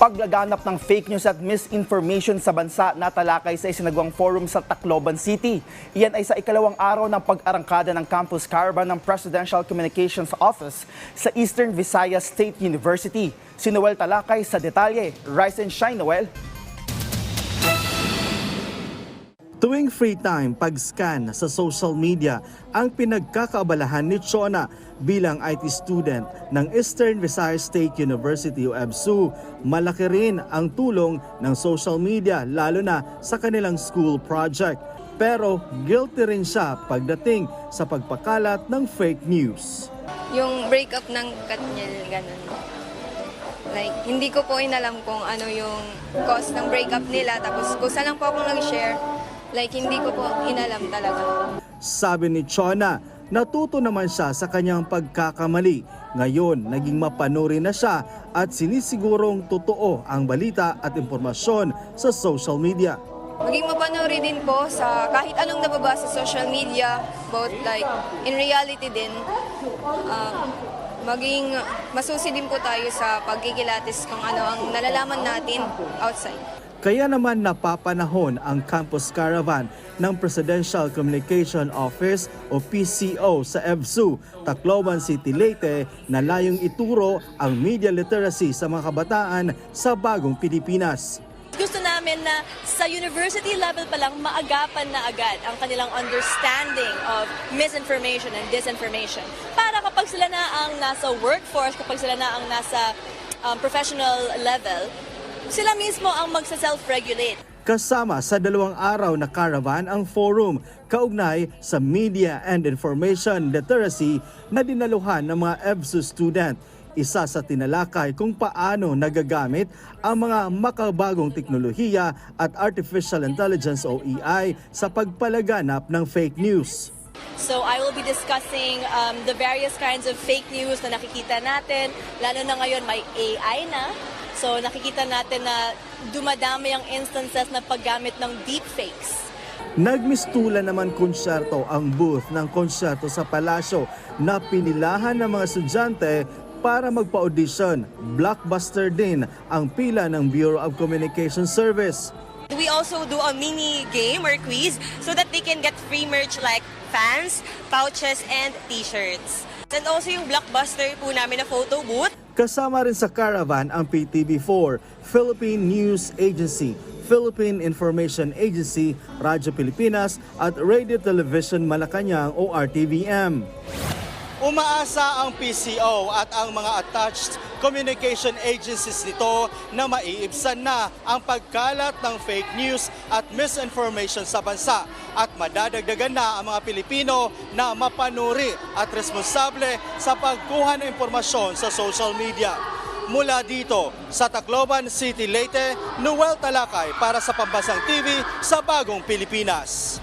Paglaganap ng fake news at misinformation sa bansa na talakay sa isinagawang forum sa Tacloban City. Iyan ay sa ikalawang araw ng pag-arangkada ng campus caravan ng Presidential Communications Office sa Eastern Visayas State University. Si Noel Talakay sa detalye. Rise and shine, Noel. Tuwing free time, pag-scan sa social media ang pinagkakaabalahan ni Chona bilang IT student ng Eastern Visayas State University o EBSU. Malaki rin ang tulong ng social media lalo na sa kanilang school project. Pero guilty rin siya pagdating sa pagpakalat ng fake news. Yung breakup ng Katniel, ganun. Like, hindi ko po inalam kung ano yung cause ng breakup nila. Tapos, kusa lang po akong nag-share. Like, hindi ko po inalam talaga. Sabi ni Chona, natuto naman siya sa kanyang pagkakamali. Ngayon, naging mapanuri na siya at sinisigurong totoo ang balita at impormasyon sa social media. Maging mapanuri din po sa kahit anong nababasa sa social media, both like in reality din. ah, maging masusi din po tayo sa pagkikilatis kung ano ang nalalaman natin outside. Kaya naman napapanahon ang campus caravan ng Presidential Communication Office o PCO sa EBSU, Tacloban City, Leyte na layong ituro ang media literacy sa mga kabataan sa bagong Pilipinas. Gusto namin na sa university level pa lang maagapan na agad ang kanilang understanding of misinformation and disinformation. Para kapag sila na ang nasa workforce, kapag sila na ang nasa um, professional level, sila mismo ang magsa-self-regulate. Kasama sa dalawang araw na caravan ang forum kaugnay sa Media and Information Literacy na dinaluhan ng mga EBSU student. Isa sa tinalakay kung paano nagagamit ang mga makabagong teknolohiya at artificial intelligence o AI sa pagpalaganap ng fake news. So I will be discussing um, the various kinds of fake news na nakikita natin, lalo na ngayon may AI na. So nakikita natin na dumadami ang instances na paggamit ng deepfakes. Nagmistula naman konsyerto ang booth ng konsyerto sa palasyo na pinilahan ng mga estudyante para magpa-audition. Blockbuster din ang pila ng Bureau of Communication Service. We also do a mini game or quiz so that they can get free merch like fans, pouches, and t-shirts. And also yung blockbuster po namin na photo booth. Kasama rin sa caravan ang PTV4, Philippine News Agency, Philippine Information Agency, Radyo Pilipinas at Radio Television Malacanang o RTVM. Umaasa ang PCO at ang mga attached communication agencies nito na maiibsan na ang pagkalat ng fake news at misinformation sa bansa at madadagdagan na ang mga Pilipino na mapanuri at responsable sa pagkuha ng impormasyon sa social media. Mula dito sa Tacloban City, Leyte, Noel Talakay para sa Pambansang TV sa Bagong Pilipinas.